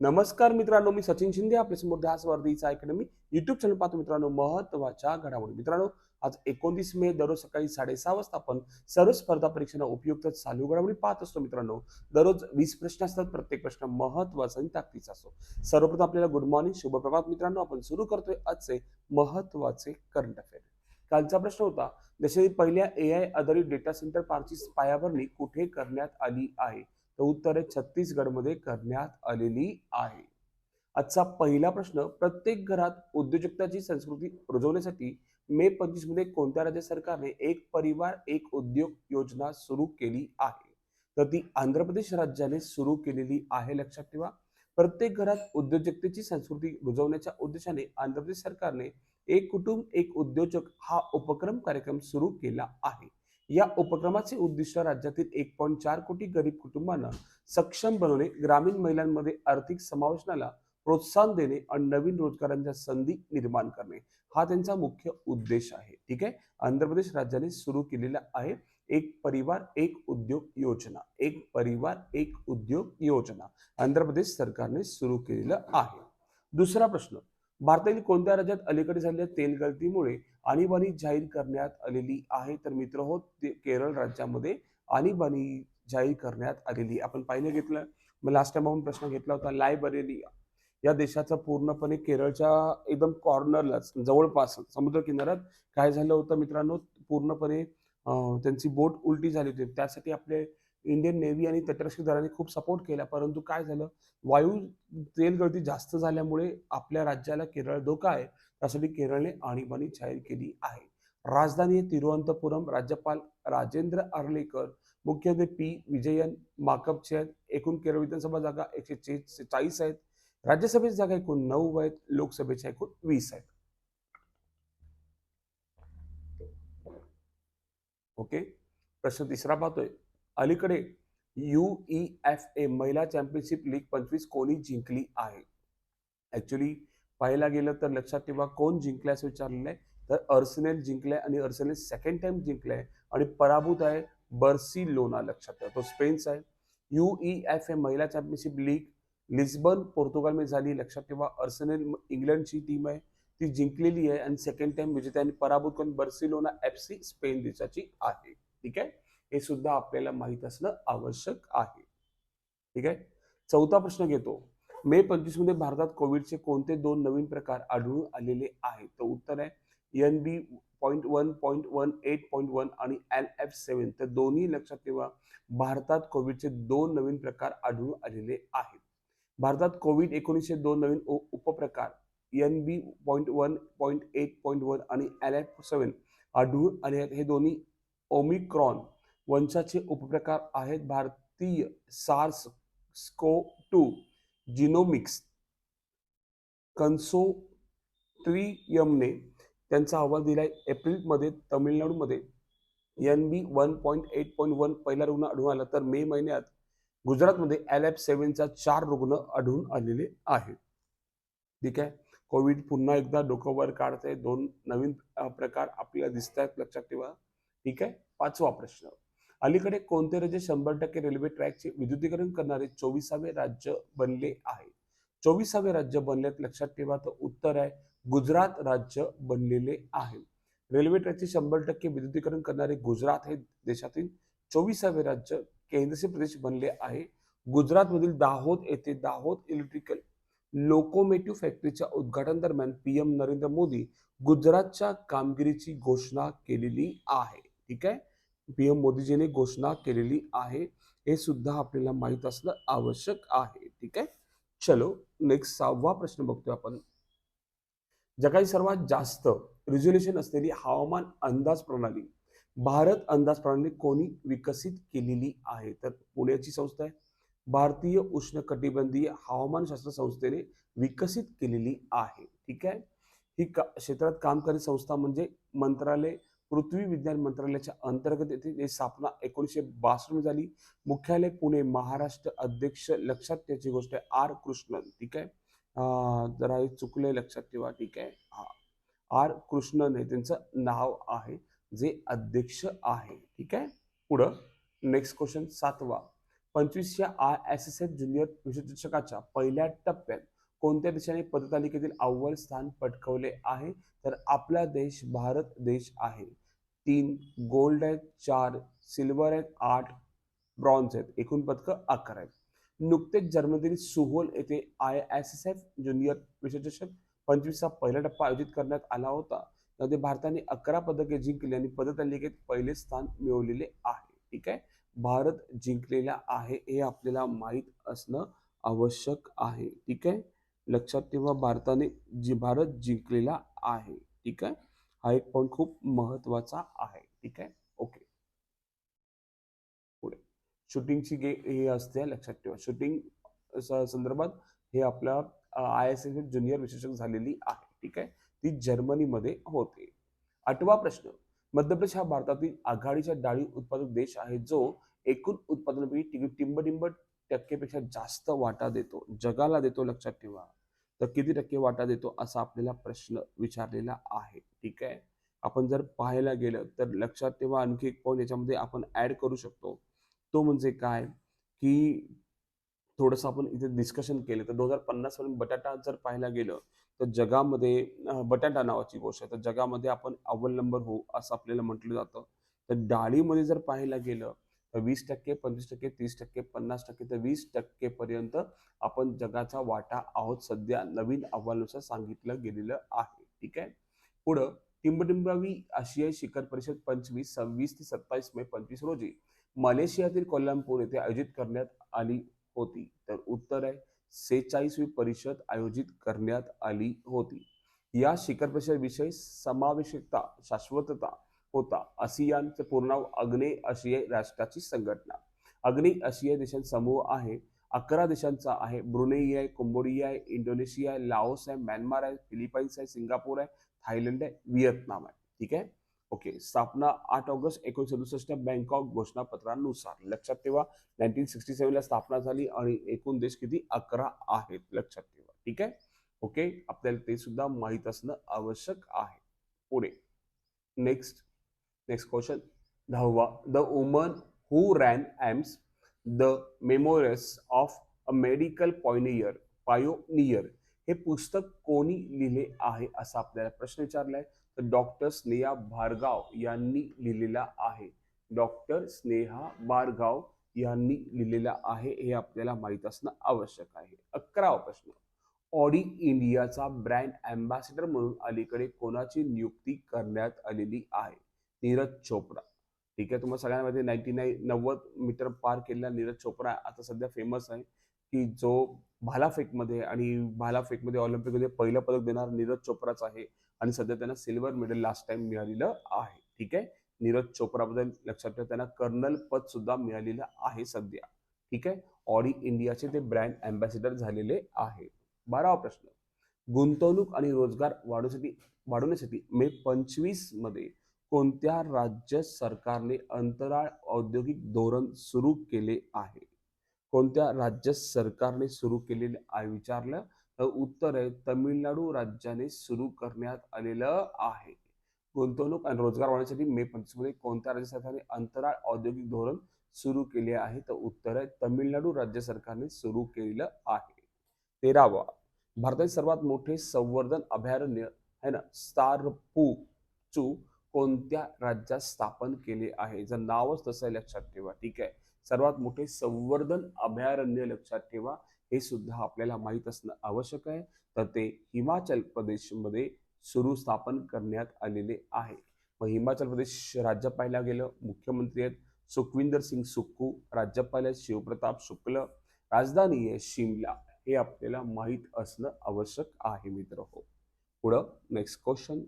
नमस्कार मित्रांनो मी सचिन शिंदे आपल्यासमोर ध्यास वर्धीचा अकॅडमी युट्यूब चॅनल पाहतो मित्रांनो महत्त्वाच्या घडामोडी. मित्रांनो आज एकोणतीस मे दररोज सकाळी साडेसहा वाजता आपण सर्व स्पर्धा परीक्षांना उपयुक्त चालू घडामोडी पाहत असतो मित्रांनो. दररोज वीस प्रश्न असतात प्रत्येक प्रश्न महत्त्वाचा आणि ताकदीचा असतो. सर्वप्रथम आपल्याला गुड मॉर्निंग शुभप्रभात मित्रांनो. आपण सुरू करतोय आजचे महत्त्वाचे करंट अफेअर कालचा प्रश्न होता देशातील पहिल्या ए आय आधारित डेटा सेंटर पार्कची पायाभरणी कुठे करण्यात आली आहे? तर उत्तर आहे छत्तीसगडमध्ये करण्यात आलेली आहे. आजचा पहिला प्रश्न प्रत्येक घरात उद्योजकताची संस्कृती रुजवण्यासाठी मे पंचवीसमध्ये कोणत्या राज्य सरकारने एक परिवार एक उद्योग योजना सुरू केली आहे? तर ती आंध्र प्रदेश राज्याने सुरू केलेली आहे लक्षात ठेवा. प्रत्येक घरात उद्योजकतेची संस्कृती रुजवण्याच्या उद्देशाने आंध्र प्रदेश सरकारने एक कुटुंब एक उद्योजक हा उपक्रम कार्यक्रम सुरू केला आहे. या उपक्रमाचे उद्दिष्ट राज्यातील एक पॉईंट चार कोटी गरीब कुटुंबांना सक्षम बनवणे ग्रामीण महिलांमध्ये आर्थिक समावेशनाला प्रोत्साहन देणे आणि नवीन रोजगारांच्या संधी निर्माण करणे हा त्यांचा मुख्य उद्देश आहे. ठीक आहे? आंध्र प्रदेश राज्याने सुरू केलेला आहे एक परिवार एक उद्योग योजना. एक परिवार एक उद्योग योजना. आंध्र प्रदेश सरकारने सुरू केलेलं आहे. दुसरा प्रश्न भारतातील कोणत्या राज्यात अलीकडे झालेल्या तेल गळतीमुळे आणीबाणी जाहीर करण्यात आलेली आहे? तर मित्र हो ते केरळ राज्यामध्ये आणीबाणी जाहीर करण्यात आलेली आपण पाहिलं घेतलं. मग लास्ट टाइम आपण प्रश्न घेतला होता लायबरेली या देशाचा पूर्णपणे केरळच्या एकदम कॉर्नरलाच जवळपास समुद्र किनाऱ्यात काय झालं होतं मित्रांनो? पूर्णपणे त्यांची बोट उलटी झाली होती. त्यासाठी आपले इंडियन नेव्ही आणि तटरक्षक दलाने खूप सपोर्ट केला. परंतु काय झालं? वायू तेल गळती जास्त झाल्यामुळे आपल्या राज्याला केरळ धोका आहे. त्यासाठी केरळने आणीबाणी जाहीर केली आहे. राजधानी आहे तिरुवनंतपुरम राज्यपाल राजेंद्र आर्लेकर मुख्यमंत्री पी विजयन माकपचे आहेत. एकूण केरळ विधानसभा जागा एकशे चाळीस आहेत. राज्यसभेची जागा एकूण नऊ आहेत. लोकसभेच्या एकूण वीस आहेत. ओके प्रश्न तिसरा पाहतोय. अलीकडे यू ई एफ ए महिला चॅम्पियनशिप लीग पंचवीस कोणी जिंकली आहे? ऍक्च्युली पाहायला गेलं तर लक्षात ठेवा कोण जिंकलाय असं विचारलेलं आहे तर अर्सेनेल जिंकलाय आणि अर्सेनेल सेकंड टाइम जिंकलाय. आणि पराभूत आहे बर्सिलोना लक्षात ठेवा. तो स्पेनचा आहे. यू ई एफ ए महिला चॅम्पियनशिप लीग लिस्बन पोर्तुगालमध्ये झाली. लक्षात ठेवा अर्सेनेल इंग्लंडची टीम आहे. ती जिंकलेली आहे आणि सेकंड टाइम विजेत्याने पराभूत करून बर्सिलोना एफ सी स्पेन देशाची आहे. ठीक आहे? हे सुद्धा आपल्याला माहीत असणं आवश्यक आहे. ठीक आहे? चौथा प्रश्न घेतो. मे पंचवीसमध्ये भारतात कोविडचे कोणते दोन नवीन प्रकार आढळून आलेले आहेत? तर उत्तर आहे N B point one point one eight point one आणि एल एफ सेवन तर दोन्ही लक्षात ठेवा भारतात कोविडचे दोन नवीन प्रकार आढळून आलेले आहेत. भारतात कोविड एकोणीसशे दोन नवीन उपप्रकार N B point one point eight point one आणि एल एफ सेवन आढळून आले आहेत. हे दोन्ही ओमिक्रॉन वंशाचे उपप्रकार आहेत भारतीय सार्स स्को टू जिनोमिक्स. कन्सोट्रियमने त्यांचा अहवाल दिलाय एप्रिलमध्ये तामिळनाडूमध्ये. N B one point eight point one पहिला रुग्ण आढळून आला तर मे महिन्यात गुजरातमध्ये एल एफ सेव्हनचा चार रुग्ण आढळून आलेले आहेत. ठीक आहे? कोविड पुन्हा एकदा डोकंवर काढते दोन नवीन प्रकार आपल्याला दिसत आहेत लक्षात ठेवा. ठीक आहे? पाचवा प्रश्न. अलीकडे कोणते राज्य शंभर टक्के रेल्वे ट्रॅकचे विद्युतीकरण करणारे चोवीसावे राज्य बनले आहे? चोवीसावे राज्य बनलेत लक्षात ठेवा तर उत्तर आहे गुजरात राज्य बनलेले आहे. रेल्वे ट्रॅकचे शंभर टक्के विद्युतीकरण करणारे गुजरात हे देशातील चोवीसावे राज्य केंद्रशासित प्रदेश बनले आहे. गुजरातमधील दाहोद येथे दाहोद इलेक्ट्रिकल लोकोमेटिव्ह फॅक्टरीच्या उद्घाटन दरम्यान पीएम नरेंद्र मोदी गुजरातच्या कामगिरीची घोषणा केलेली आहे. ठीक आहे? पीएम मोदीजीने घोषणा केलेली आहे. हे सुद्धा आपल्याला माहीत असणं आवश्यक आहे. ठीक आहे? चलो नेक्स्ट सहावा प्रश्न बघतोय आपण. जगाची सर्वात जास्त रिझोल्युशन असलेली हवामान अंदाज प्रणाली भारत अंदाज प्रणाली कोणी विकसित केलेली आहे? तर पुण्याची संस्था आहे. भारतीय उष्णकटिबंधीय हवामानशास्त्र संस्थेने विकसित केलेली आहे. ठीक आहे? ही का क्षेत्रात काम करणारी संस्था म्हणजे मंत्रालय पृथ्वी विज्ञान मंत्रालयाच्या अंतर्गत येथे स्थापना एकोणीसशे बासष्टमध्ये झाली. मुख्यालय पुणे महाराष्ट्र अध्यक्ष लक्षात त्याची गोष्ट आहे. आर कृष्णन ठीक आहे? जरा हे चुकले लक्षात ठेवा ठीक आहे? हा. आर कृष्णन हे त्यांचं नाव आहे. जे अध्यक्ष आहे ठीक आहे? पुढं नेक्स्ट क्वेश्चन सातवा. पंचवीसच्या I S S F junior विश्वचषकाच्या पहिल्या टप्प्यात कोणत्या देशाने पदतालिकेतील अव्वल स्थान पटकवले आहे? तर आपला देश भारत देश आहे. तीन गोल्ड आहेत चार सिल्वर आहेत आठ ब्रॉन्झ आहेत एकूण पदकं अकरा आहेत. नुकतेच जर्मनीतील सुहोल येथे I S S F junior विश्वचषक पंचवीसचा पहिला टप्पा आयोजित करण्यात आला होता. त्यामध्ये भारताने अकरा पदके जिंकली आणि पदतालिकेत पहिले स्थान मिळवलेले आहे. ठीक आहे? भारत जिंकलेला आहे हे आपल्याला माहीत असणं आवश्यक आहे. ठीक आहे? लक्षात ठेवा भारताने जी भारत जिंकलेला आहे. ठीक आहे? हा एक पॉईंट खूप महत्त्वाचा आहे. ठीक आहे? ओके पुढे. शूटिंगची गे हे असते लक्षात ठेवा. शूटिंग संदर्भात हे आपल्या आय एस एस ज्युनियर विशेषक झालेली आहे. ठीक आहे? ती जर्मनीमध्ये होते. आठवा प्रश्न. मध्य प्रदेश हा भारतातील आघाडीच्या डाळी उत्पादक देश आहे जो एकूण उत्पादनापैकी टिंबटिंब टक्केपेक्षा जास्त वाटा देतो जगाला देतो लक्षात ठेवा. तर किती टक्के वाटा देतो असा आपल्याला प्रश्न विचारलेला आहे. ठीक आहे? आपण जर पाहायला गेलं तर लक्षात ठेवा आणखी एक पॉईंट याच्यामध्ये आपण ऍड करू शकतो. तो म्हणजे काय? की थोडंसं आपण इथे डिस्कशन केलं तर दोन हजार पन्नास पर्यंत बटाटा जर पाहायला गेलं तर जगामध्ये बटाटा नावाची गोष्ट आहे. तर जगामध्ये आपण अव्वल नंबर होऊ असं आपल्याला म्हटलं जातं. तर डाळीमध्ये जर पाहायला गेलं तर वीस टक्के पंचवीस टक्के तीस टक्के पन्नास टक्के तर वीस टक्के पर्यंत आपण जगाचा वाटा आहोत सध्या नवीन अहवालानुसार सांगितलं गेलेलं आहे. ठीक आहे? पुढं टिंबटिंबावी आशियाई शिखर परिषद पंचवीस सव्वीस ते सत्तावीस मे पंचवीस रोजी मलेशियातील कोल्हापूर येथे आयोजित करण्यात आली होती. तर उत्तर आहे सेहेचाळीसवी परिषद आयोजित करण्यात आली होती. या शिखर परिषद विषय समावेशकता शाश्वतता होता. आसियानचे पूर्ण नाव आग्नेय आशियाई राष्ट्राची संघटना. आग्नेय आशियाई देशांचा समूह आहे. अकरा देशांचा आहे. ब्रुनेई आहे कंबोडिया आहे इंडोनेशिया आहे लाओस आहे म्यानमार आहे फिलिपाईन्स आहे सिंगापूर आहे थायलंड आहे व्हिएतनाम आहे. ठीक आहे? ओके. स्थापना आठ ऑगस्ट एकोणीसशे सदुसष्ट बँकॉक घोषणापत्रानुसार. लक्षात ठेवा नाईन्टीन सिक्स्टी सेव्हनला स्थापना झाली आणि एकूण देश किती? अकरा आहेत. लक्षात ठेवा. ठीक आहे? ओके? आपल्याला ते सुद्धा माहीत असणं आवश्यक आहे. पुढे. नेक्स्ट. नेक्स्ट क्वेश्चन दहावा the woman who ran AIIMS the memoirs of a medical pioneer pioneer हे पुस्तक कोणी लिहिले आहे असा आपल्याला प्रश्न विचारलाय? तर डॉक्टर स्नेहा भार्गाव यांनी लिहिलेला आहे. डॉक्टर स्नेहा बारगाव यांनी लिहिलेला आहे. हे आपल्याला माहीत असणं आवश्यक आहे. अकरावा प्रश्न. ऑडी इंडियाचा ब्रँड अँबॅसिडर म्हणून अलीकडे कोणाची नियुक्ती करण्यात आलेली आहे? नीरज चोपडा. ठीक आहे तुम्हाला सगळ्यांना माहिती नाईन्टी नाईन नव्वद मीटर पार केलेला नीरज चोपडा आता सध्या फेमस आहे की जो भालाफेकमध्ये आणि भालाफेकमध्ये ऑलिम्पिकमध्ये पहिलं पदक देणार नीरज चोपडाच आहे आणि सध्या त्यांना सिल्वर मेडल लास्ट टाइम मिळालेलं आहे. ठीक आहे नीरज चोपडाबद्दल लक्षात ठेवा त्यांना कर्नल पद सुद्धा मिळालेलं आहे सध्या. ठीक आहे ऑडी इंडियाचे ते ब्रँड अँबॅसिडर झालेले आहे. बारावा प्रश्न गुंतवणूक आणि रोजगार वाढवण्यासाठी वाढवण्यासाठी मे पंचवीसमध्ये कोणत्या राज्य सरकारने अंतराळ औद्योगिक धोरण सुरू केले आहे? कोणत्या राज्य सरकारने सुरू केलेले आहे विचारलं? तर उत्तर आहे तमिळनाडू राज्याने सुरू करण्यात आलेलं आहे. गुंतवणूक आणि रोजगार वाढवण्यासाठी मे पंचवीसमध्ये कोणत्या राज्य सरकारने अंतराळ औद्योगिक धोरण सुरू केले आहे? तर उत्तर आहे तमिळनाडू राज्य सरकारने सुरू केलेलं आहे. तेरावा भारतातील सर्वात मोठे संवर्धन अभयारण्य आहे ना? स्टारपू चू कोणत्या राज्यात स्थापन केले आहे? जर नावच तसं आहे लक्षात ठेवा. ठीक आहे? सर्वात मोठे संवर्धन अभयारण्य लक्षात ठेवा. हे सुद्धा आपल्याला माहीत असणं आवश्यक आहे. तर ते हिमाचल प्रदेशमध्ये सुरू स्थापन करण्यात आलेले आहे. मग हिमाचल प्रदेश राज्य पाहायला गेलं मुख्यमंत्री आहेत सुखविंदर सिंग सुक्कू राज्यपाल आहेत शिवप्रताप शुक्ल राजधानी आहे शिमला. हे आपल्याला माहीत असणं आवश्यक आहे मित्र हो. पुढं नेक्स्ट क्वेश्चन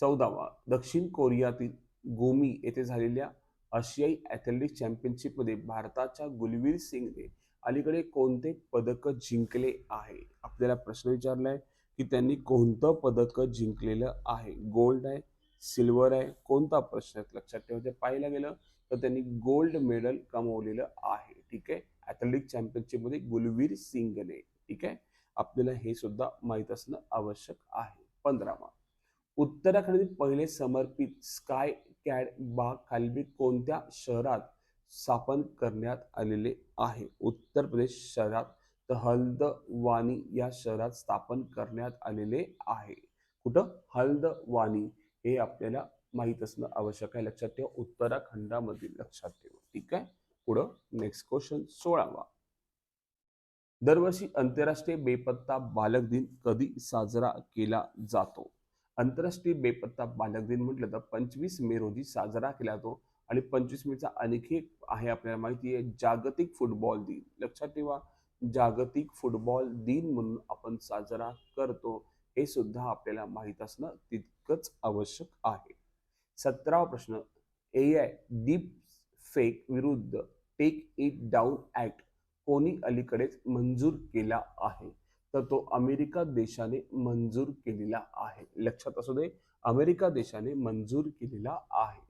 चौदावा दक्षिण कोरियातील गोमी येथे झालेल्या आशियाई ॲथलेटिक चॅम्पियनशिपमध्ये भारताच्या गुलवीर सिंगने अलीकडे कोणते पदक जिंकले आहे? आपल्याला प्रश्न विचारलाय की त्यांनी कोणतं पदक जिंकलेलं आहे? गोल्ड आहे सिल्वर आहे कोणता प्रश्न आहे? लक्षात ठेवायचं पाहायला गेलं तर त्यांनी गोल्ड मेडल कमवलेलं आहे. ठीक आहे? ॲथलेटिक चॅम्पियनशिपमध्ये गुलवीर सिंगने. ठीक आहे? आपल्याला हे सुद्धा माहीत असणं आवश्यक आहे. पंधरावा उत्तराखंडातील पहिले समर्पित स्काय कॅड बाग खालबी कोणत्या शहरात स्थापन करण्यात आलेले आहे? उत्तर प्रदेश शहरात तर हल्दवानी या शहरात स्थापन करण्यात आलेले आहे. कुठं? हल्दवानी. हे आपल्याला माहीत असणं आवश्यक आहे. लक्षात ठेवा उत्तराखंडामध्ये लक्षात ठेवा. ठीक आहे? पुढं नेक्स्ट क्वेश्चन सोळावा. दरवर्षी आंतरराष्ट्रीय बेपत्ता बालक दिन कधी साजरा केला जातो? आंतरराष्ट्रीय बेपत्ता बालक दिन म्हटलं तर पंचवीस मे रोजी साजरा केला जातो. आणि पंचवीस मेचा आणखी एक आहे आपल्याला माहिती आहे जागतिक फुटबॉल दिन. लक्षात ठेवा जागतिक फुटबॉल दिन म्हणून आपण साजरा करतो. हे सुद्धा आपल्याला माहीत असणं तितकंच आवश्यक आहे. सतरावा प्रश्न ए आय डीप फेक विरुद्ध टेक इट डाऊन ऍक्ट कोणी अलीकडेच मंजूर केला आहे? तर तो अमेरिका देशाने मंजूर केलेला आहे. लक्षात असू दे अमेरिका देशाने मंजूर केलेला आहे.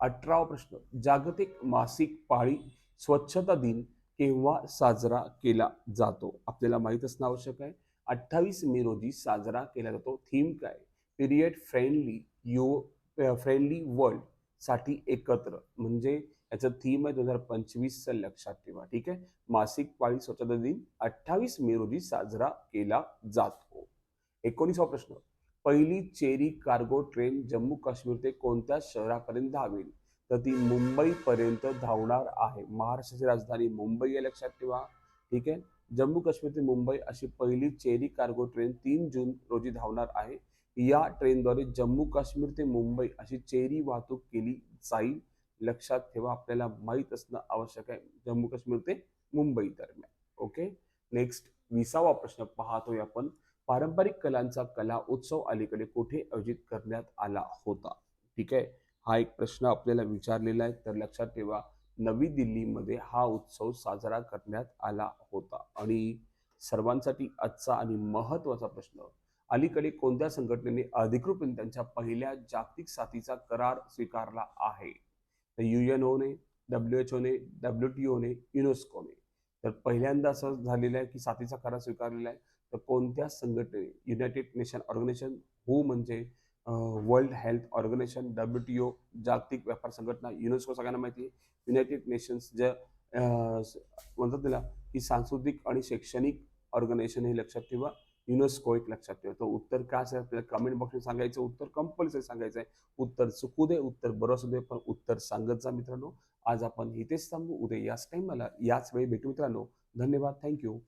अठरावा प्रश्न जागतिक मासिक पाळी स्वच्छता दिन केव्हा साजरा केला जातो? आपल्याला माहीत असणं आवश्यक आहे. अठ्ठावीस मे रोजी साजरा केला जातो. थीम काय? पिरियड फ्रेंडली यु फ्रेंडली वर्ल्डसाठी एकत्र. म्हणजे याचं थीम आहे दोन हजार पंचवीसचं लक्षात ठेवा ठीक आहे? मासिक पाळी स्वच्छता दिन अठ्ठावीस मे रोजी साजरा केला जातो. एकोणीसवा प्रश्न पहिली cherry cargo train Jammu Kashmir ते कोणत्या शहरापर्यंत धावेल? तर ती मुंबईपर्यंत धावणार आहे. महाराष्ट्राची राजधानी मुंबई आहे लक्षात ठेवा. ठीक आहे? जम्मू काश्मीर ते मुंबई अशी पहिली चेरी कार्गो ट्रेन तीन जून रोजी धावणार आहे. या ट्रेनद्वारे जम्मू काश्मीर ते मुंबई अशी चेरी वाहतूक केली जाईल. लक्षात ठेवा आपल्याला माहीत असणं आवश्यक आहे. जम्मू काश्मीर ते मुंबई दरम्यान. ओके नेक्स्ट विसावा प्रश्न पाहतोय आपण. पारंपरिक कलांचा कला उत्सव अलीकडे कुठे आयोजित करण्यात आला होता? ठीक आहे? हा एक प्रश्न आपल्याला विचारलेला आहे. तर लक्षात ठेवा नवी दिल्लीमध्ये हा उत्सव साजरा करण्यात आला होता. आणि सर्वांसाठी आजचा आणि महत्त्वाचा प्रश्न अलीकडे कोणत्या संघटनेने अधिकृतपणे त्यांच्या पहिल्या जागतिक साथीचा करार स्वीकारला आहे? तर ओने डब्ल्यू एच ओने डब्ल्यू टी ओने युनेस्कोने तर पहिल्यांदा असं झालेलं आहे की साथीचा करार स्वीकारलेला आहे. तर कोणत्या संघटनेने युनायटेड नेशन ऑर्गनायझेशन हू म्हणजे world health organisation W T O जागतिक व्यापार संघटना युनेस्को सगळ्यांना माहिती आहे. युनायटेड नेशन्स ज्या म्हणतात त्याला की सांस्कृतिक आणि शैक्षणिक ऑर्गनायझेशन हे लक्षात ठेवा. युनेस्को एक लक्षात ठेवतो तर उत्तर काय असेल? आपल्याला कमेंट बॉक्समध्ये सांगायचं उत्तर कंपल्सरी सांगायचं आहे उत्तर चुकू दे उत्तर बरं असू दे पण उत्तर सांगत जा मित्रांनो. आज आपण इथेच थांबू. उद्या याच टाईमाला याच वेळी भेटू मित्रांनो. धन्यवाद. थँक्यू